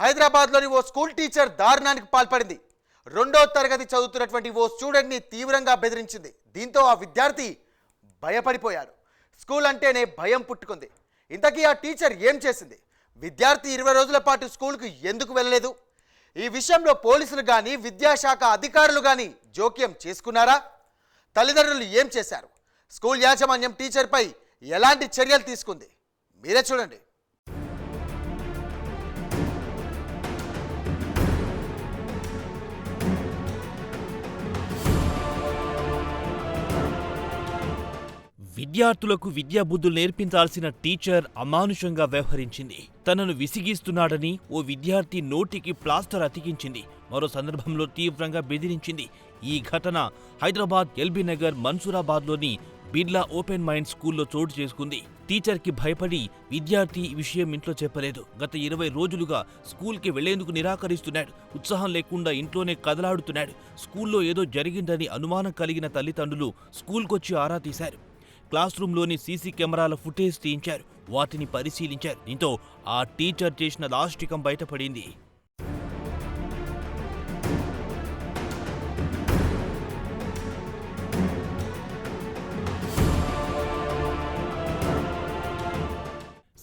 హైదరాబాద్లోని ఓ school teacher దారుణానికి పాల్పడింది. రెండో తరగతి చదువుతున్నటువంటి ఓ స్టూడెంట్ని తీవ్రంగా బెదిరించింది. దీంతో ఆ విద్యార్థి భయపడిపోయాడు. స్కూల్ అంటేనే భయం పుట్టుకుంది. ఇంతకీ ఆ టీచర్ ఏం చేసింది? విద్యార్థి ఇరవై రోజుల పాటు స్కూల్కు ఎందుకు వెళ్ళలేదు? ఈ విషయంలో పోలీసులు కానీ విద్యాశాఖ అధికారులు కానీ జోక్యం చేసుకున్నారా? తల్లిదండ్రులు ఏం చేశారు? స్కూల్ యాజమాన్యం టీచర్పై ఎలాంటి చర్యలు తీసుకుంది? మీరే చూడండి. విద్యార్థులకు విద్యాబుద్ధులు నేర్పించాల్సిన టీచర్ అమానుషంగా వ్యవహరించింది. తనను విసిగిస్తున్నాడని ఓ విద్యార్థి నోటికి ప్లాస్టర్ అతికించింది. మరో సందర్భంలో తీవ్రంగా బెదిరించింది. ఈ ఘటన హైదరాబాద్ ఎల్బీ నగర్ మన్సూరాబాద్లోని బిర్లా ఓపెన్ మైండ్ స్కూల్లో చోటు చేసుకుంది. టీచర్కి భయపడి విద్యార్థి ఈ విషయం ఇంట్లో చెప్పలేదు. గత ఇరవై రోజులుగా స్కూల్కి వెళ్ళేందుకు నిరాకరిస్తున్నాడు. ఉత్సాహం లేకుండా ఇంట్లోనే కదలాడుతున్నాడు. స్కూల్లో ఏదో జరిగిందని అనుమానం కలిగిన తల్లిదండ్రులు స్కూల్కొచ్చి ఆరా తీశారు. క్లాస్ రూమ్లోని సీసీ కెమెరాల ఫుటేజ్ తీయించారు. వాటిని పరిశీలించారు. దీంతో ఆ టీచర్ చేసిన దాష్టికం బయటపడింది.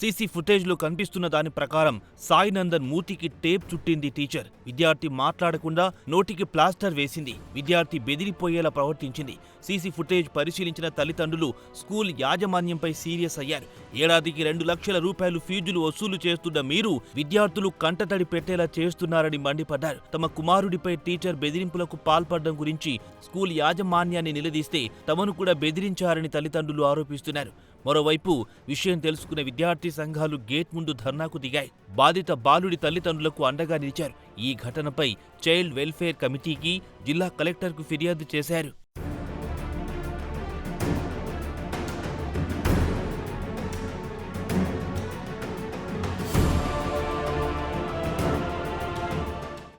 సీసీ ఫుటేజ్లో కనిపిస్తున్న దాని ప్రకారం సాయి నందన్ మూతికి టేప్ చుట్టింది టీచర్. విద్యార్థి మాట్లాడకుండా నోటికి ప్లాస్టర్ వేసింది. విద్యార్థి బెదిరిపోయేలా ప్రవర్తించింది. సీసీ ఫుటేజ్ పరిశీలించిన తల్లిదండ్రులు స్కూల్ యాజమాన్యంపై సీరియస్ అయ్యారు. ఏడాదికి రెండు లక్షల రూపాయలు ఫీజులు వసూలు చేస్తున్న మీరు విద్యార్థులు కంటతడి పెట్టేలా చేస్తున్నారని మండిపడ్డారు. తమ కుమారుడిపై టీచర్ బెదిరింపులకు పాల్పడడం గురించి స్కూల్ యాజమాన్యాన్ని నిలదీస్తే తమను కూడా బెదిరించారని తల్లిదండ్రులు ఆరోపిస్తున్నారు. మరోవైపు విషయం తెలుసుకున్న విద్యార్థి సంఘాలు గేట్ ముందు ధర్నాకు దిగాయి. బాధిత బాలుడి తల్లిదండ్రులకు అండగా నిలిచారు. ఈ ఘటనపై చైల్డ్ వెల్ఫేర్ కమిటీకి జిల్లా కలెక్టర్కు ఫిర్యాదు చేశారు.